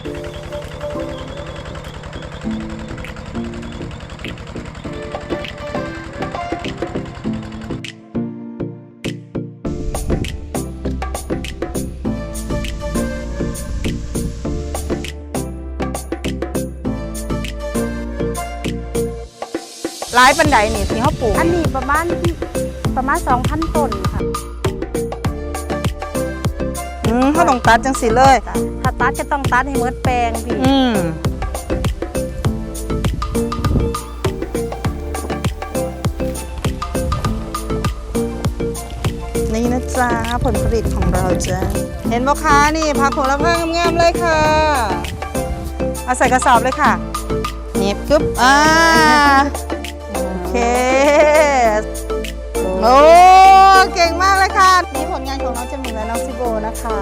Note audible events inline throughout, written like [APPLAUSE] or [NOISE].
หลายปันไดนี่ที่เขาปลูก อันนี้ประมาณประมาณ2,000ต้นค่ะ เขาต้องตัดจังสิเลย ถ้าตัดก็ต้องตัดให้หมดแปลงพี่อืมนี่นะจ๊ะผลผลิตของเราจ้ะเห็นบ่คะนี่ผักโหระพางามๆเลยค่ะ เอาใส่กระสอบเลยค่ะหนีบกึ๊บอ่าโอเค โอ้านของน้องเจมินและน้องซิโบนะคะ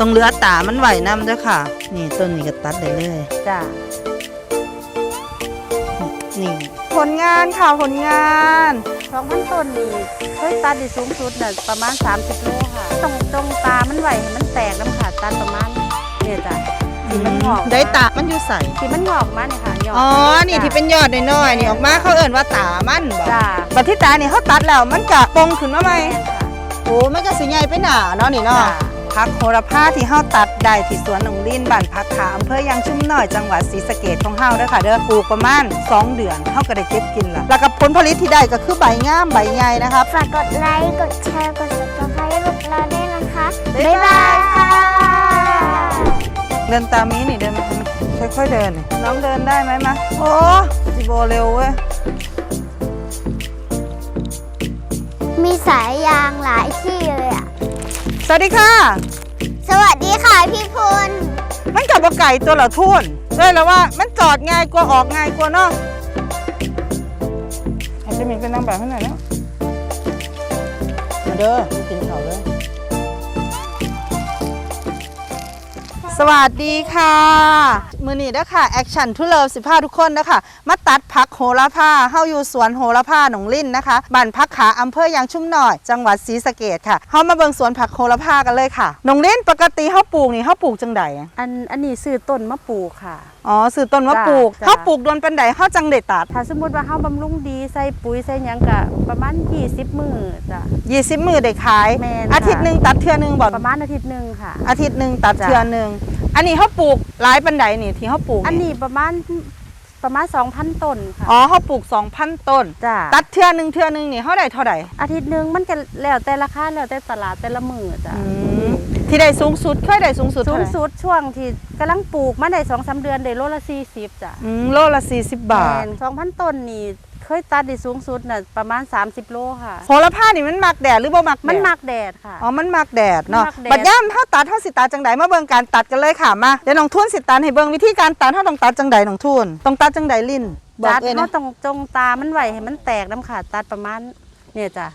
ต้องเลือตามันไหวน้ำด้วยค่ะ นี่ต้นนี้ก็ตัดได้เลยจ้ะนี่ ผลงานค่ะผลงาน2,000ต้นนี่เคยตัดได้สูงสุดน่ะประมาณ 30โลค่ะตรงตรงตามันไหวให้มันแตกน้ำขาดตัดประมาณเนี่ยจ้ะที่มันงอกได้ตามันอยู่ใสที่มันงอกมาเนี่ยค่ะยอดอ๋อ นี่ที่เป็นยอดน้อยๆนี่ออกมาเขาเอิ่นว่าตามันบ่จ้ะบัดที่ตานี่เขาตัดแล้วมันกะปงขึ้นมาไหม แม่นค่ะ โอ้มันก็สิใหญ่ไปหนาเนาะนี่เนาะจ้ะพักโหระพาที่เฮาตัดได้ที่สวนหนองลินบ้านพักขาอำเภอยางชุ่มน้อยจังหวัดศรีสะเกษของเฮาเด้อค่ะเด้อปลูกประมาณ 2 เดือนเฮาก็ได้เก็บกินละแล้วก็ผลผลิตที่ได้ก็คือใบงามใบใหญ่นะครับฝากกดไลค์กดแชร์กด subscribe ให้พวกเราด้วยนะคะบ๊ายบายค่ะเดินตามนี้นี่เดินมาค่อยๆเดินนี่น้องเดินได้ไหมมาโอ้จิโบเร็วเว้ย มีสายยางหลายที่เลยอะ สวัสดีค่ะ สวัสดีค่ะพี่พลมันกับว่าไก่ตัวละทุ่นเลยแล้วว่ามันจอดง่ายกว่าออกง่ายกว่าเนาะให้เจะมีเป็นนางแบบให้หน่อยนะมาเด้อมากินข้าวเลยสวัสดีค่ะ มือนี้เด้อค่ะแอคชั่นทุเลิฟสิพาทุกคนนะคะมาตัดพักโหระพาเฮาอยู่สวนโหระพาหนองลิ่นนะคะบ้านพักขาอำเภอยางชุ่มน้อย จังหวัดศรีสะเกษค่ะเฮามาเบิ่งสวนผักโหระพากันเลยค่ะหนองลิ่นปกติเฮาปลูกนี่เฮาปลูกจังใดอันอันนี้ซื้อต้นมะปลูกค่ะอ๋อซื้อต้นมาจ้ะปลูกจ้ะเขาปลูกโดนปันไดเขาจังได้ตัดถ้าสมมติว่าเฮาบำรุงดีใส่ปุ๋ยใส่หยังกะประมาณ20มื้อจ้ะ20มือได้ขายแม่นค่ะอาทิตย์หนึ่งตัดเทือหนึงบ่ประมาณอาทิตย์หนึงค่ะ อาทิตย์หนึ่งตัดจ้ะเทือหนึง อันนี้เขาปลูกหลายปันไดนี่ที่เขาปลูกอันนี้ประมาณประมาณ2,000ต้นค่ะ อ๋อเขาปลูก2,000ต้น จ้ะตัดเทือหนึงเทือหนึงนี่เขาได้เท่าไหร่อาทิตย์หนึงมันก็แล้วแต่ราคาแล้วแต่ตลาดแต่ละมื้อจ้ะที่ได้สูงสุดเคยได้สูงสุดสูเท่างไหร่สุดช่วงที่กำลังปลูกมาได้2-3เดือนได้โลละ40จ้ะอืมโลละ40บาทแม่น2,000ต้นนี่ เคยตัดได้สูงสุดน่ะประมาณ 30 โลค่ะ โหระพานี่มันมักแดดหรือบ่มักแดดมันมักแดดค่ะ อ๋อมันมักแดดเนาะมันมักแดด บัดย่ามเฮาตัดเฮาสิตัดจังไดมาเบิ่งการตัดกันเลยค่ะมาเดี๋ยวน้องทุนสิตัดให้เบิ่งวิธีการตัดเฮาต้องตัดจังไดน้องทุนต้องตัดจังไดลิ้นบอกตัดเอ้ยเขานะต้องจงตามันไหวให้มันแตกน้ำขาดตัดประมาณเนี่ยจ้ะ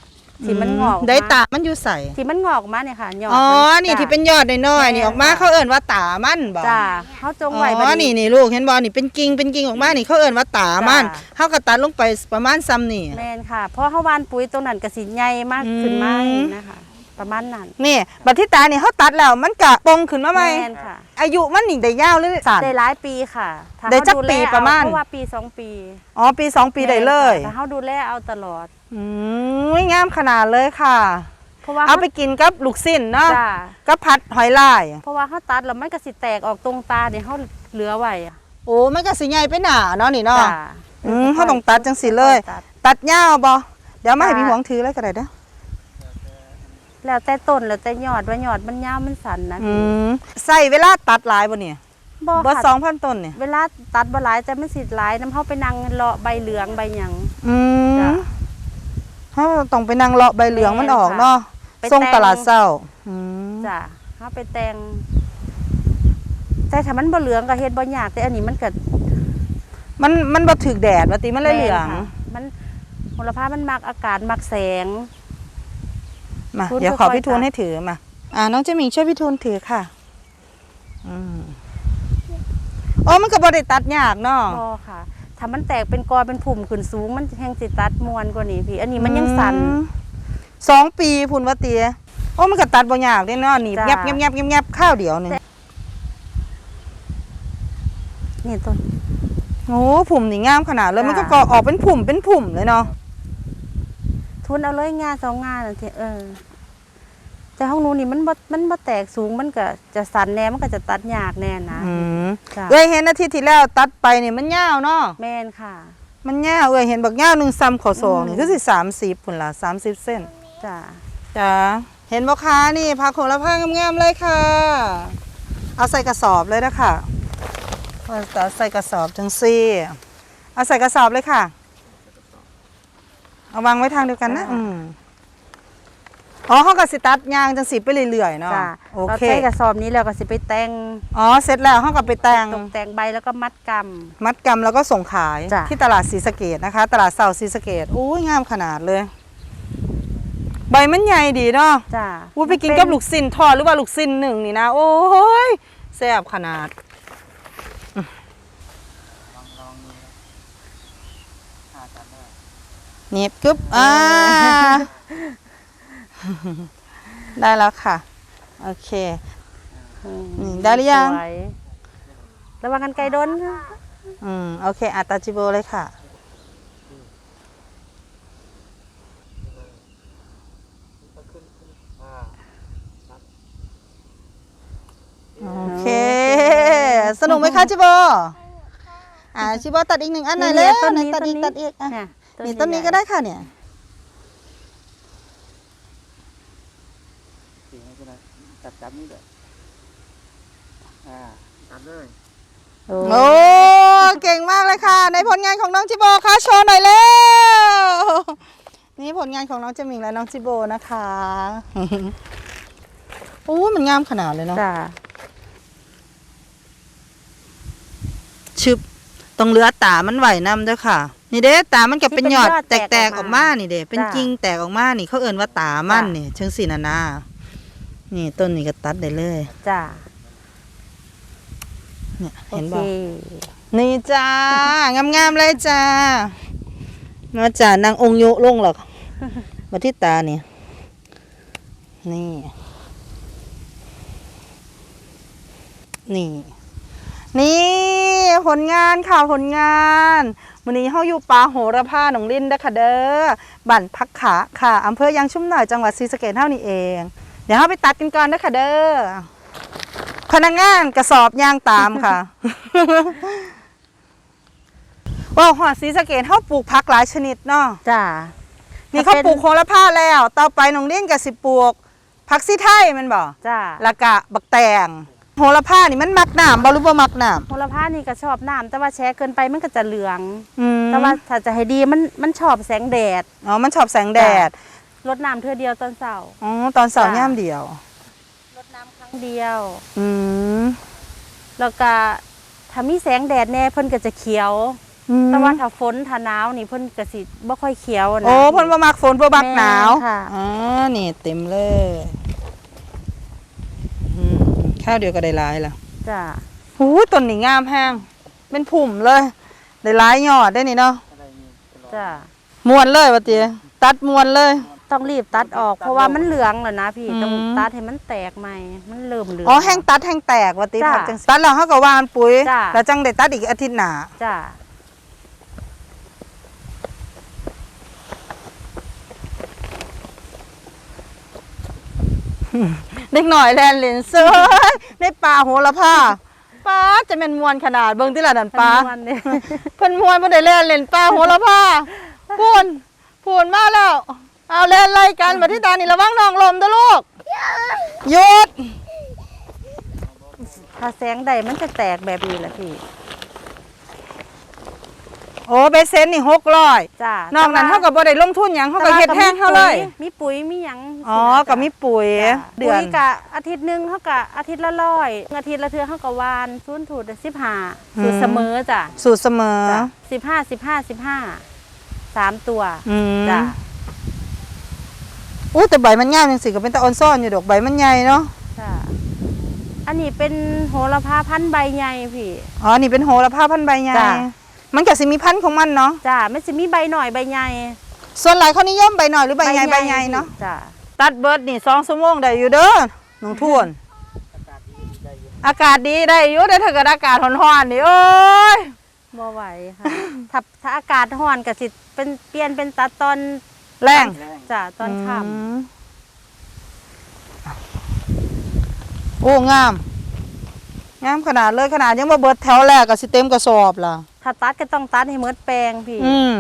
ที่มันงอกออกมาได้ตามันอยู่ใสที่มันงอกออกมาเนี่ยค่ะยอดอ๋อ มันี่จ้ะ ที่เป็นยอดน้อยๆนี่แม่นออกมาค่ะเขาเอิ่นว่าตามันบ่จ้าเขาจงอ๋ไหวบัดอนี่นี่ลูกเห็นบ่นี่เป็นกิ่งเป็นกิ่งออกมานี่เขาเอิ่นว่าตามันจ้ะ เขาก็ตัดลงไปประมาณซ้ำนี่ แมนค่ะ เพราะเขาหวานปุ๋ยตรงนั้นกระสิใหญ่มากขึ้นมาอืม นะคะ ประมาณนั้นนี่บัดที่ตานี่เขาตัดแล้วมันกะปงขึ้นมาไหมแมนค่ะ อายุมันนี่ได้ยาวหรือสั้น ได้หลายปีค่ะถ้าได้จักเขแลปีประมาณ เอเพราะว่าปีสองปีอ๋อปีสองปีได้เลยแม่นค่ะแต่เขาดูแลเอาตลอด อืมงามขนาดเลยค่ะ เพราะว่าเอาไปกินกับลูกสิ้นเนาะจ้ากับผัดหอยลาย เพราะว่าเขาตัดแล้วมันกระสิแตกออกตรงตาเนี่ยเขาเหลือไว้อะโอ้มันก็สิใหญ่ไปหนาเนาะนี่เนาะจ้าอืมเขาต้องตัดจังสิเลยตัด ตัดยาวบ่เดี๋ยวมาให้จ้ะพี่หวงถือเลยก็ได้เด้อ แล้วแต่ต้นแล้วแต่ยอดว่ายอดมันยาวมันสั้นนะอืมใส่เวลาตัดหลายบ่เนี่ยบ่บ่ค่ะสองพันต้นเนี่ยเวลาตัดบ่หลายแต่มันสิหลายน้ำเฮาไปนั่งเลาะใบเหลืองใบหยังอืจ้ะมเขาต้องไปนั่งเลาะใบเหลืองมันออกแม่นค่ะเนาะไปส่งแต่งตลาดเช้าอืมจ้ะเฮาไปแต่งแต่ถ้ามันบ่เหลืองก็เฮ็ดบ่ยากแต่อันนี้มันก็มันมันบ่ถึกแดดว่าติมันเลยเหลืองแม่นค่ะมันมลภาพมันมักอากาศมักแสง มาทูลเดี๋ยวขอค่อยๆพี่ทูนตัดให้ถือมา อ่า น้องเจมิงช่วยพี่ทูนถือค่ะ อืมโอ้มันก็บ่ได้ตัดยากเนาะบ่ค่ะถ้ามันแตกเป็นกอเป็นผุ่มขึ้นสูง มันแห่งสิตัดมวนกว่านี้พี่ อันนี้มันยังสั่นอืมสองปีพุ่นว่าเตียโอ้มันก็ตัดบ่ยากเด้เนาะหนีบจ้ะแงบแงบแงบแงบแงบข้าวเดียวหนึงนี่ต้นโอ้ผุ่มนี่งามขนาดเลยจ้ะมันก็กอออกเป็นผุ่มเป็นผุ่มเลยเนาะ ทุนเอาเลยงานสองงานนั่นสิเออแต่ห้องนู้นนี่มันบ่มันบ่แตกสูงมันก็จะสันแน่มันก็จะตัดยากแน่นะอืมจ้ะเอ้ยเห็นอาทิตย์ที่แล้วตัดไปนี่มันยาวเนาะแม่นค่ะ มันยาวเอ้ยเห็นบักยาวหนึ่งซ้ำขอสองอืมนี่คือสิสามสิบผุนละสามสิบเส้นจ้ะจ้าเห็นบ่คะนี่พักโหระพางามๆเลยค่ะ เอาใส่กระสอบเลยนะคะเอาใส่กระสอบจังซี่เอาใส่กระสอบเลยค่ะ เอาวางไว้ทางเดียวกันนะ อืมอ๋อเขาก็สิตัดยางจังสีไปเรื่อยๆเนาะจ้ะโอเราเคใช้กระสอบนี้แล้วก็สิไปแต่งอ๋อเสร็จแล้วเขาก็ไปแต่ง ตกแต่งใบแล้วก็มัดกำมัดกำแล้วก็ส่งขายจ้ะที่ตลาดศรีสะเกดนะคะ ตลาดเสาศรีสะเกดอุ้ยงามขนาดเลย ใบมันใหญ่ดีเนาะจ้ะอุ้ยไปกินกับลูกซินทอดหรือว่าลูกซินหนึ่งนี่นะ โอ้ยแซ่บขนาด เนียบกึบอ่าได้แล้วค่ะ โอเคอืมนี่ได้หรือยัง สวระวังกันไกลโดนอืม โอเคอัตตาจิโบเลยค่ะ โอเค สนุกไหมคะจิโบ อ่าจิโบตัดอีกหนึ่งอันหน่อยเลยต้นนี้ตัดอีกต้ตันดนี้อีกอะเนี่ย นี่ต้นนี้ก็ได้ค่ะเนี่ยสีให้คุณนะจับจับนี่เลยอ่าตัดเลยโอ้โอ้เก่งมากเลยค่ะ ในผลงานของน้องจิโบค่ะโชว์หน่อยเร็วนี่ผลงานของน้องเจมิงและน้องจิโบนะคะโอ้มันงามขนาดเลยเนาะจ้ะชึบ ตรงเรือตามันไหวนำด้วยค่ะ นี่เด้ตามันก็เป็นหยอดแตกๆออกมานี่เด้เป็นกิ่งแตกออกมานี่เขาเอิ่นว่าตามันนี่เชิงสีนานานี่ต้นนี้ก็ตัดได้เลยจ้ะเนี่ยโอเห็นเคบ่นี่จ้างามๆเลยจ้ามาจ้านางองค์ยุลงหรอกมาที่ตานี่นี่ นี่ นี่ผลงานค่ะผลงานวันนี้เฮาอยู่ป่าโหระพาหนองลินเด้อค่ะเด้อบ้านพักขาค่ะอำเภอยางชุ่มหน่อยจังหวัดศรีสะเกษเท่านี้เอง เดี๋ยวเฮาไปตัดกันก่อนเด้อค่ะเด้อพนักงานกระสอบยางตามค่ะ ว้าวหอดศรีสะเกษเฮาปลูกผักหลายชนิดเนาะจ้ะนี่เขาปลูกโหระพาแล้ว ต่อไปหนองเลี้ยงกับสิปลูกผักซีไทยแมันบ่จ้ะแล้วก็บักแตง โหระพานี่มันมักน้ำบ่หรือบ่มักน้โหระพานี่ก็ชอบน้ำแต่ว่าแช่เกินไปมันก็จะเหลืองำอืมแต่ว่าถ้าจะให้ดีมันมันชอบแสงแดดอ๋อมันชอบแสงแดดรดน้ำเทื่อเดียวตอนเช้าอ๋อตอนเสาร์จ้ะย่ามเดียว รดน้ำครั้งเดียว อืมแล้วก็ถ้ามีแสงแดดแน่เพิ่นก็จะเขียว อืมแต่ว่าถ้าฝนถ้าหนาวนี่เพิ่นก็สิบ่ค่อยเขียวนะ โอ้เพิ่นบ่มักฝนบ่มักหนาวแม่นค่ะ อ๋อนี่เต็มเลยอืม ข้าวเดียวก็ได้หลายแล้วจ้ะหูต้นนี่งามแฮงเป็นผุ่มเลย ได้หลายยอดได้นี่เนาะอะไรนี่ตลอดจ้ะมวนเลยว่าติตัดมวนเลย ต้องรีบตัดออกเพราะว่ามันเหลืองแล้วนะพี่อืมต้องตัดให้มันแตกใหม่มันเริ่มเหลืองอ๋อแห้งตัดแห้งแตกว่าติจ้ะผักจังตัดแล้วเฮาก็หวานปุ๋ยจ้ะแล้วจังได้ตัดอีกอาทิตย์หน้าจ้ะ เด็กหน่อยแลนเลนเซอร์ในป่าโหระพาป้าจะเป็นมวนขนาดเบิ่งที่ละดันป้ามันเนี่ยเพิ่นมวนบ่ได้แล่นเล่นป่าโหระพาพูนพูนมาแล้ว เอาเล่นไล่กันมาที่ตานี่ระวังน้องลมเด้อลูกหยุดถ้าแสงใดมันจะแตกแบบนี้แหละพี่ โอ้เบสเซนนี่600จ้ะนอกนั้นเฮาก็บ่ได้ลงทุนหยังเฮาก็เฮ็ดแห้งเฮาเลย มีปุ๋ยมีหยังอ๋อก็มีปุ๋ยจ้ะเดืปุ๋อนยกะอาทิตย์หนึงเฮากะอาทิตย์ละร้อยอาทิตย์ละเทื่อเฮาก็หวานศูนย์ถูด15สูตรเสมอจ้ะสูตรเสมอจ้ะ15 15 15สามตัวอืมจ้ะอู้แต่ใบมันงามจังสิก็เป็นตะออนซ่อนอยู่ดอกใบมันใหญ่เนาะจ้ะอันนี้เป็นโหระพาพันธุ์ใบใหญ่พี่ อ๋อ นี่เป็นโหระพาพันธุ์ใบใหญ่จ้ะ มันก็สิมีพันธุ์ของมันเนาะจ้ะมันจะมีใบหน่อยใบใหญ่ส่วนหลายเขานิยมใบหน่อยหรือใบใหญ่ใบใหญ่เนาะจ้ะตัดเบิร์ดนี่สองชั่วโมงได้อยู่เด้อน้องทวนอากาศดีดีใจอยู่อากาศดีได้อยู่ได้ถ้าเกิดอากาศร้อนๆนี่โอ้ยบ่ไหวค่ะถ้าถ้าอากาศร้อนก็สิเป็นเปลี่ยนเป็นตัดตอนแรงแรงจ้ะตอนค่มโอ้งาม งามขนาดเลยขนาดยังมาเบิดแถวแรกก็สิเต็มกระสอบล่ะำถ้าตัดก็ต้องตัดให้หมดแปลงพี่ อืม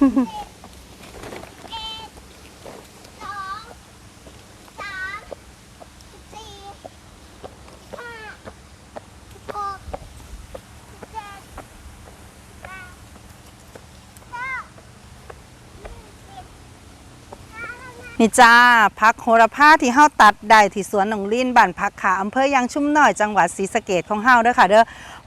哼 [LAUGHS] 哼 นี่จ้าพักโหระพาที่เฮาตัดได้ที่สวนหนองลินบ้านพักขาอำเภอยางชุ่มน้อยจังหวัดศรีสะเกษของเฮาเด้อค่ะ เด้อ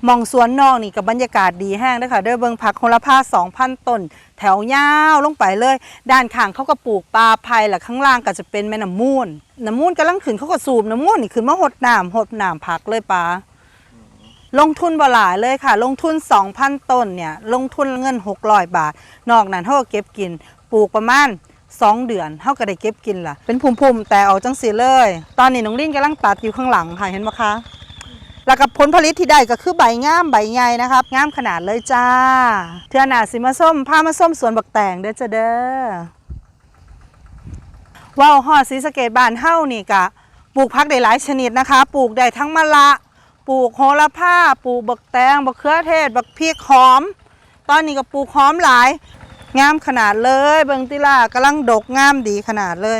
มองสวนนอกนี่กับบรรยากาศดีแห้งเด้อค่ะ เด้อเบิ่งพักโหระพา2,000ต้นแถวยาวลงไปเลย ด้านข้างเขาก็ปลูกปลาไผ่และข้างล่างก็จะเป็นแม่น้ำมูลน้ำมูลกำลังขึ้นเขาก็สูบน้ำมูลนี่ขึ้นมาหดน้ำหดน้ำพักเลยปลาลงทุนบ่หลายเลยค่ะ ลงทุน 2,000 ต้นเนี่ยลงทุนเงิน 600 บาท นอกนั้นเขาก็เก็บกินปลูกประมาณ 2เดือนเขาก็ได้เก็บกินล่ะ เป็นพุ่มๆแต่ออกจังสีเลย ตอนนี้น้องลิ้นกำลังตัดอยู่ข้างหลังค่ะเห็นไหมคะแล้วกับผลผลิตที่ได้ก็คือใบงามใบใหญ่นะครับงามขนาดเลยจ้า เทือหนาสิมาส้มพามาส้มสวนบักแตงเด้อจ้าเด้อว่าวฮอซีสเกดบ้านเฮ้านี่กะปลูกพักได้หลายชนิดนะคะ ปลูกได้ทั้งมะละปลูกโหระพาปลูกบักแตงบักเขือเทศ บักพริกหอม ตอนนี้ก็ปลูกหอมหลาย งามขนาดเลยเบิงติล่ากำลังดกงามดีขนาดเลย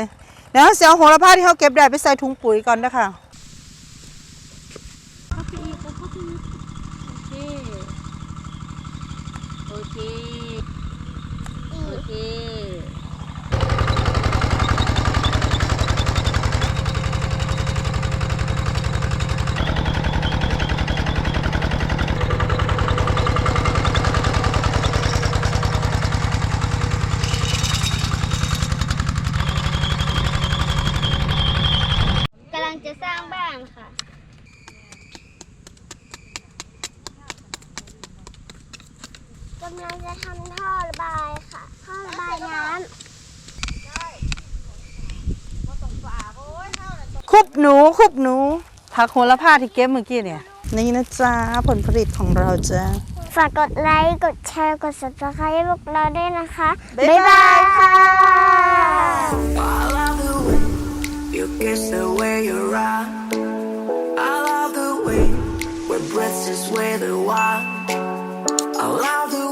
เดี๋ยวเสียวโหระพาที่เขาเก็บได้ไปใส่ถุงปุ๋ยก่อนนะคะ โอเค โอเค กำลังจะสร้างบ้านค่ะ กำลังจะทำท่อระบายค่ะ ท่อระบายน้ำ คุบ หนูคุบหนู ผักโหระพาที่เก็บเมื่อกี้เนี่ย นี่นะจ๊ะผลผลิตของเราจ้ะ ฝากกดไลค์ กดแชร์ กด subscribe ให้พวกเราด้วยนะคะ บ๊ายบายค่ะ I love the way you kiss the way you rock. I love the way we're breathless with the wild. I love the